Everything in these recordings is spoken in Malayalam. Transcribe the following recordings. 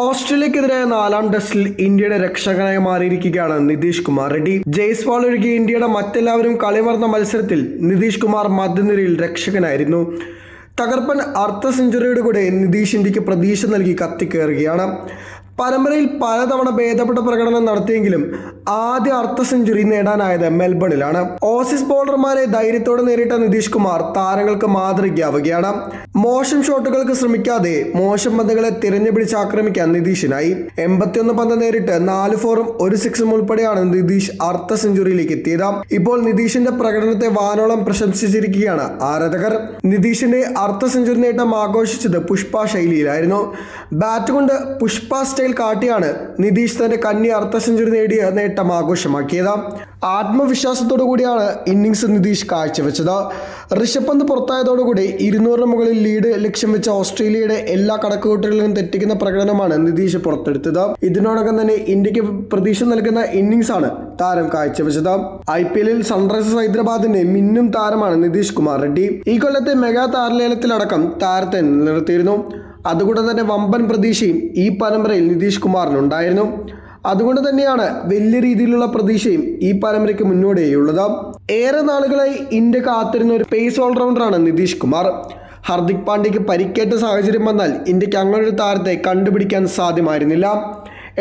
ഓസ്ട്രേലിയക്കെതിരായ നാലാം ടെസ്റ്റിൽ ഇന്ത്യയുടെ രക്ഷകനായി മാറിയിരിക്കുകയാണ് നിതീഷ് കുമാർ റെഡ്ഡി. ജയ്സ്വാൾ ഒഴികെ ഇന്ത്യയുടെ മറ്റെല്ലാവരും കളിമറന്ന മത്സരത്തിൽ നിതീഷ് കുമാർ മധ്യനിരയിൽ രക്ഷകനായിരുന്നു. തകർപ്പൻ അർദ്ധ സെഞ്ചുറിയുടെ കൂടെ നിതീഷ് ഇന്ത്യയ്ക്ക് പ്രതീക്ഷ നൽകി കത്തിക്കയറുകയാണ് പരമ്പരയിൽ പലതവണ ഭേദപ്പെട്ട പ്രകടനം നടത്തിയെങ്കിലും ആദ്യ അർദ്ധ സെഞ്ചുറി നേടാനായത് മെൽബണിലാണ്. ഓസീസ് ബോളർമാരെ ധൈര്യത്തോടെ നേരിട്ട നിതീഷ് കുമാർ താരങ്ങൾക്ക് മാതൃകയാവുകയാണ്. മോശം ഷോട്ടുകൾക്ക് ശ്രമിക്കാതെ മോശം പന്തുകളെ തിരഞ്ഞു പിടിച്ച് ആക്രമിക്കാൻ നിതീഷിനായി. എൺപത്തിയൊന്ന് പന്ത് നേരിട്ട് നാല് ഫോറും ഒരു സിക്സും ഉൾപ്പെടെയാണ് നിതീഷ് അർദ്ധ സെഞ്ചുറിയിലേക്ക് എത്തിയത്. ഇപ്പോൾ നിതീഷിന്റെ പ്രകടനത്തെ വാനോളം പ്രശംസിച്ചിരിക്കുകയാണ് ആരാധകർ. നിതീഷിന്റെ അർദ്ധ സെഞ്ചുറി നേട്ടം ആഘോഷിച്ചത് പുഷ്പ ശൈലിയിലായിരുന്നു. ബാറ്റ് കൊണ്ട് പുഷ്പ സ്റ്റൈൽ കാട്ടിയാണ് നിതീഷ് തന്റെ കന്നി അർദ്ധ സെഞ്ചുറി നേടിയ നേട്ടം ആഘോഷമാക്കിയത്. ആത്മവിശ്വാസത്തോടു കൂടിയാണ് ഇന്നിങ്സ് നിതീഷ് കാഴ്ചവെച്ചത്. ഋഷഭ് പന്ത് പുറത്തായതോടുകൂടി ഇരുന്നൂറിന് മുകളിൽ ലീഡ് ലക്ഷ്യം വെച്ച ഓസ്ട്രേലിയയുടെ എല്ലാ കണക്കുകൂട്ടലുകളും തെറ്റിക്കുന്ന പ്രകടനമാണ് നിതീഷ് പുറത്തെടുത്തത്. ഇതിനോടകം തന്നെ ഇന്ത്യയ്ക്ക് പ്രതീക്ഷ നൽകുന്ന ഇന്നിങ്സ് ആണ് താരം കാഴ്ചവെച്ചത്. ഐ പി എല്ലിൽ സൺറൈസേഴ്സ് ഹൈദരാബാദിന്റെ മിന്നും താരമാണ് നിതീഷ് കുമാർ റെഡ്ഡി. ഈ കൊല്ലത്തെ മെഗാ താരലേലത്തിലടക്കം താരത്തെ നിലനിർത്തിയിരുന്നു. അതുകൊണ്ട് തന്നെ വമ്പൻ പ്രതീക്ഷയും ഈ പരമ്പരയിൽ നിതീഷ് കുമാറിനുണ്ടായിരുന്നു അതുകൊണ്ട് തന്നെയാണ് വലിയ രീതിയിലുള്ള പ്രതീക്ഷയും ഈ പരമ്പരയ്ക്ക് മുന്നോടിയുള്ളത് ഏറെ നാളുകളായി ഇന്ത്യ കാത്തിരുന്ന ഒരു പേസ് ഓൾറൗണ്ടറാണ് നിതീഷ് കുമാർ. ഹർദിക് പാണ്ഡ്യയ്ക്ക് പരിക്കേറ്റ സാഹചര്യം വന്നാൽ ഇന്ത്യയ്ക്ക് അങ്ങനൊരു താരത്തെ കണ്ടുപിടിക്കാൻ സാധ്യമായിരുന്നില്ല.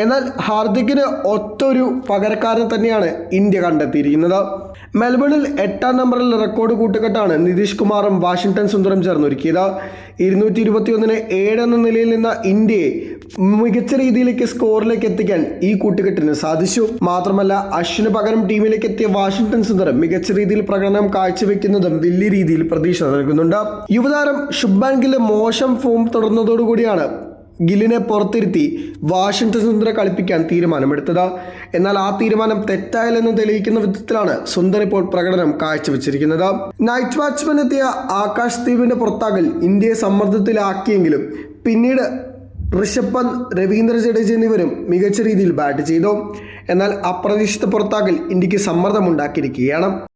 എന്നാൽ ഹാർദിക്കിന് ഒത്തൊരു പകരക്കാരനെ തന്നെയാണ് ഇന്ത്യ കണ്ടെത്തിയിരിക്കുന്നത്. മെൽബണിൽ എട്ടാം നമ്പറിൽ റെക്കോർഡ് കൂട്ടുകെട്ടാണ് നിതീഷ് കുമാറും വാഷിംഗ്ടൺ സുന്ദറും ചേർന്നൊരുക്കിയത്. ഇരുന്നൂറ്റി ഇരുപത്തിയൊന്നിന് ഏഴ് എന്ന നിലയിൽ നിന്ന ഇന്ത്യയെ മികച്ച രീതിയിലേക്ക് സ്കോറിലേക്ക് എത്തിക്കാൻ ഈ കൂട്ടുകെട്ടിന് സാധിച്ചു. മാത്രമല്ല അശ്വിന് പകരം ടീമിലേക്ക് എത്തിയ വാഷിംഗ്ടൺ സുന്ദരം മികച്ച രീതിയിൽ പ്രകടനം കാഴ്ചവെക്കുന്നതും വലിയ രീതിയിൽ പ്രതീക്ഷ നൽകുന്നുണ്ട്. യുവതാരം ഗില്ല് മോശം ഫോം തുടർന്നതോടുകൂടിയാണ് ഗില്ലിനെ പുറത്തിരുത്തി വാഷിംഗ്ടൺ സുന്ദറെ കളിപ്പിക്കാൻ തീരുമാനമെടുത്തത്. എന്നാൽ ആ തീരുമാനം തെറ്റായില്ലെന്ന് തെളിയിക്കുന്ന വിധത്തിലാണ് സുന്ദർ ഇപ്പോൾ പ്രകടനം കാഴ്ചവെച്ചിരിക്കുന്നത്. നൈറ്റ് വാച്ച്മാൻ എത്തിയ ആകാശ് ദ്വീപിന്റെ പുറത്താകൽ ഇന്ത്യയെ സമ്മർദ്ദത്തിലാക്കിയെങ്കിലും പിന്നീട് ഋഷഭ് പന്ത് രവീന്ദ്ര ജഡേജ എന്നിവരും മികച്ച രീതിയിൽ ബാറ്റ് ചെയ്തു. എന്നാൽ അപ്രതീക്ഷിത പുറത്താകൽ ഇന്ത്യയ്ക്ക് സമ്മർദ്ദമുണ്ടാക്കിയിരിക്കുകയാണ്.